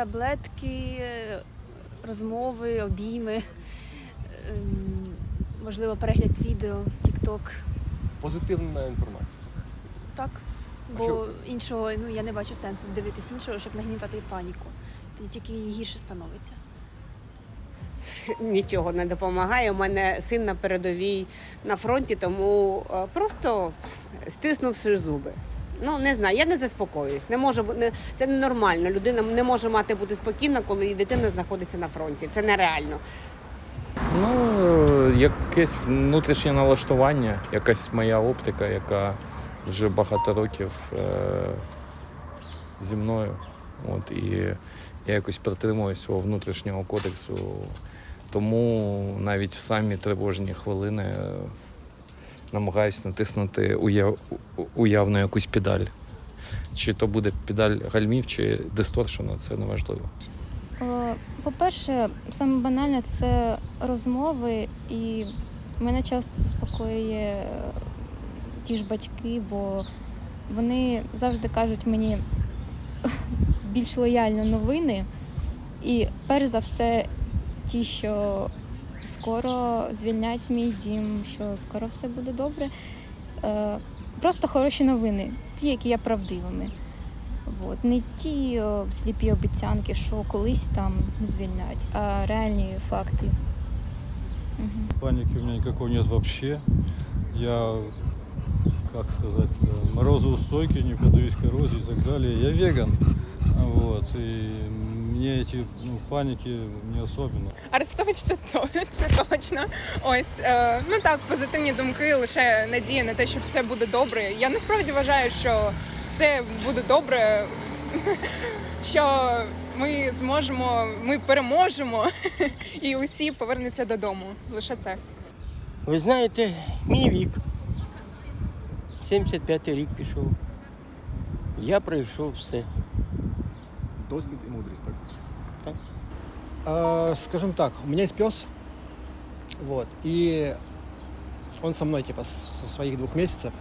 таблетки, розмови, обійми, ем, можливо, перегляд відео, тікток. Позитивна інформація. Так. Бо що- іншого, ну я не бачу сенсу дивитись іншого, щоб нагнітати паніку. Тоді тільки гірше становиться. нічого не допомагає. У мене син на передовій на фронті, тому е, просто стиснувши зуби. Ну не знаю, я не заспокоююсь. Не може не це ненормально. Людина не може мати бути спокійна, коли її дитина знаходиться на фронті. Це нереально. Ну, якесь внутрішнє налаштування, якась моя оптика, яка вже багато років е- зі мною. От, і я якось притримуюсь свого внутрішнього кодексу. Тому навіть в самі тривожні хвилини е, намагаюсь натиснути уяв... уявно якусь педаль. Чи то буде педаль гальмів, чи дисторшену, це неважливо. Е, По-перше, саме банальне це розмови, і мене часто заспокоює е, ті ж батьки, бо вони завжди кажуть мені більш лояльно новини. І перш за все, ті, що скоро звільнять мій дім, що скоро все буде добре. Е, Просто хороші новини, ті, які є правдивими. От. Не ті о, сліпі обіцянки, що колись там звільнять, а реальні факти. Угу. Паники у меня никакой нет вообще. Я, как сказать, э, морозоустойкий, не поддаюсь коррозии и так далее. Я веган. Вот, и мне эти ну, паники не особенно. Арестович це то, це точно. Ось е, ну так, позитивні думки, лише надія на те, що все буде добре. Я насправді вважаю, що все буде добре, що ми зможемо, ми переможемо, і усі повернуться додому. Лише це. Ви знаєте, мій вік. 75-й рік пішов. Я пройшов все. Досвід і мудрість, так? А, скажем так, у меня есть пес, вот, и он со мной, типа, с- со своих двух месяцев.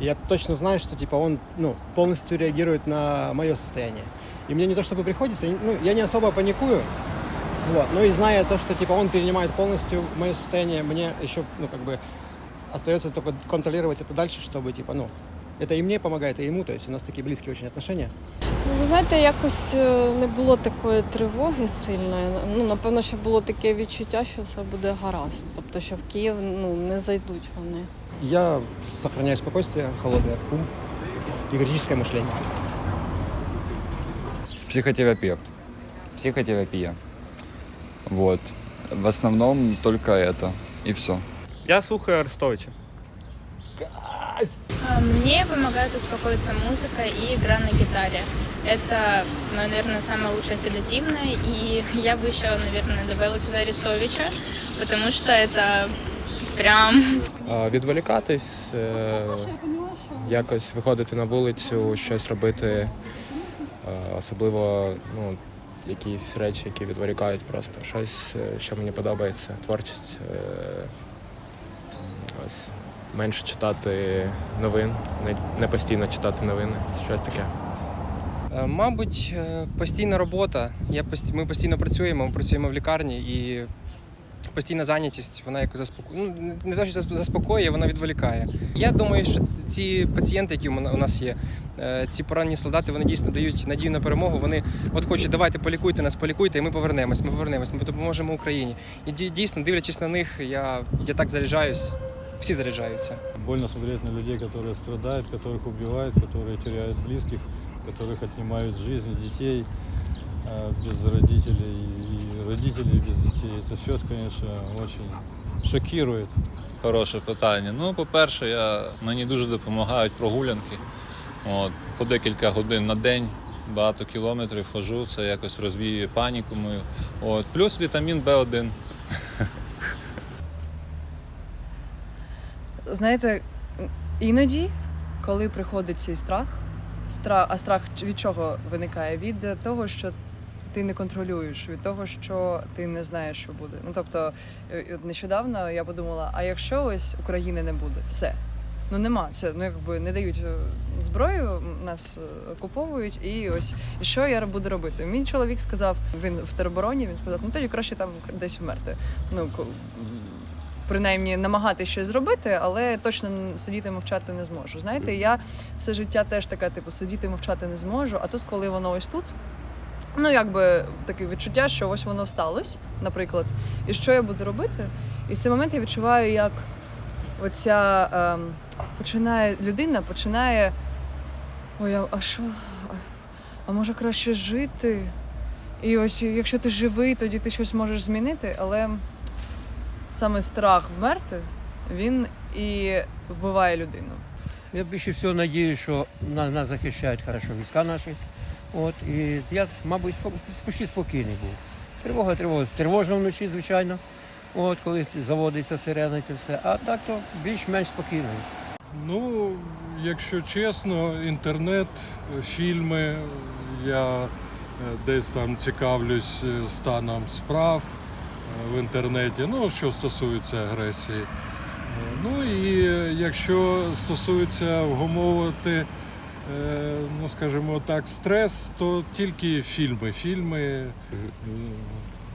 И я точно знаю, что, типа, он, ну, полностью реагирует на мое состояние. И мне не то чтобы приходится, ну, я не особо паникую, вот, но и зная то, что, типа, он перенимает полностью мое состояние, мне еще, ну, как бы, остается только контролировать это дальше, чтобы, типа, ну, это и мне помогает, и ему, то есть у нас такие близкие очень отношения. Ну, ви знаєте, якось е, не було такої тривоги сильної. Ну, напевно, що було таке відчуття, що все буде гаразд. Тобто, що в Київ ну, не зайдуть вони. Я сохраняю спокойствие, холодный ум и критическое мышление. Психотерапевт. Психотерапия. Вот. В основном только это. И все. Я слухаю Арестовича. Мне помогает успокоиться музыка и игра на гитаре. Это, наверное, самое лучшее седативное. И я бы еще, наверное, добавила сюда Арестовича, потому что это прям Відволікатись, е, якось виходити на вулицю, щось робити, е, особливо ну, якісь речі, які відволікають просто щось, е, що мені подобається, творчість. е, Ось. Менше читати новин, не, постійно читати новини, Це щось таке. Е, Мабуть, е, постійна робота. Я Ми постійно працюємо, ми працюємо в лікарні і постійна зайнятість, вона якось заспокоює. Ну, не те, що засп- заспокоює, вона відволікає. Я думаю, що ці пацієнти, які у нас є, е, ці поранені солдати, вони дійсно дають надію на перемогу. Вони от хочуть, давайте полікуйте нас, полікуйте, і ми повернемось. Ми повернемось, ми допоможемо Україні. І дійсно, дивлячись на них, я, я так заряджаюсь Всі заряджаються. Больно смотреть на людей, которые страдают, которых убивают, которые теряют близких, которых отнимают жизнь, детей э, без родителей и родителей без детей. Это все, конечно, очень шокирует. Хороше питання. Ну, по-перше, я, мені дуже допомагають прогулянки. От, по декілька годин на день, багато кілометрів хожу, це якось розвіює паніку мою. От, плюс вітамін В1. Знаєте, іноді, коли приходить цей страх, страх, а страх від чого виникає? Від того, що ти не контролюєш, від того, що ти не знаєш, що буде. Ну тобто, е, нещодавно я подумала: а якщо ось України не буде, все. Ну нема, все, ну якби не дають е, зброю, нас е, окуповують, і ось і що я буду робити? Мій чоловік сказав, він в теробороні, він сказав, ну тоді краще там десь вмерти. Ну принаймні намагатися щось зробити, але точно сидіти мовчати не зможу. Знаєте, я все життя теж така, типу, сидіти мовчати не зможу. А тут, коли воно ось тут, ну якби таке відчуття, що ось воно сталося, наприклад, і що я буду робити? І в цей момент я відчуваю, як оця ем, починає людина починає. Ой, а, що? А може краще жити? І ось якщо ти живий, тоді ти щось можеш змінити, але саме страх вмерти, він і вбиває людину. Я більше всього надію, що нас, нас захищають хорошо війська наші. От, і я, мабуть, почти спокійний був. Тривога, тривога. Тривожно вночі, звичайно. От, коли заводиться сирена, і це все. А так то більш-менш спокійний. Ну, якщо чесно, інтернет, фільми, я е, десь там цікавлюсь е, станом справ в інтернеті, ну, що стосується агресії. Ну і якщо стосується вгомовувати, е, ну скажімо так, стрес, то тільки фільми. Фільми.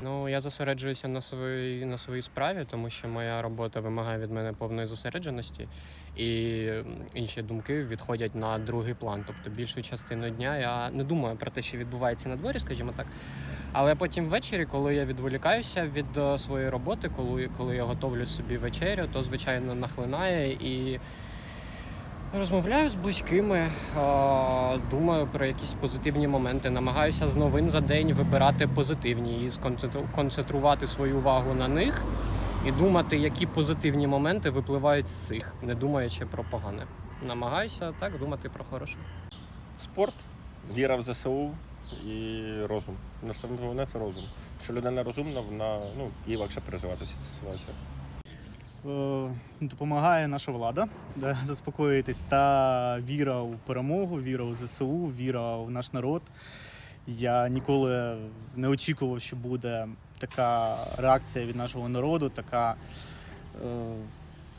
Ну, я зосереджуюся на своїй на своїй справі, тому що моя робота вимагає від мене повної зосередженості, і інші думки відходять на другий план. Тобто більшу частину дня я не думаю про те, що відбувається на дворі, скажімо так. Але потім ввечері, коли я відволікаюся від е, своєї роботи, коли, коли я готовлю собі вечерю, то звичайно нахлинає і розмовляю з близькими, думаю про якісь позитивні моменти, намагаюся з новин за день вибирати позитивні і сконцентру- концентрувати свою увагу на них і думати, які позитивні моменти випливають з цих, не думаючи про погане. Намагаюся так думати про хороше. Спорт, віра в ЗСУ і розум. Саме головне це розум. Що людина розумна, вона ну, їй легше переживати всі ці ситуації. Е, допомагає наша влада заспокоїтись та віра у перемогу, віра у ЗСУ, віра у наш народ. Я ніколи не очікував, що буде така реакція від нашого народу, така е,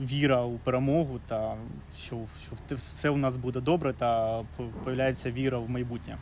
віра у перемогу, та що, що все у нас буде добре, та появляється віра в майбутнє.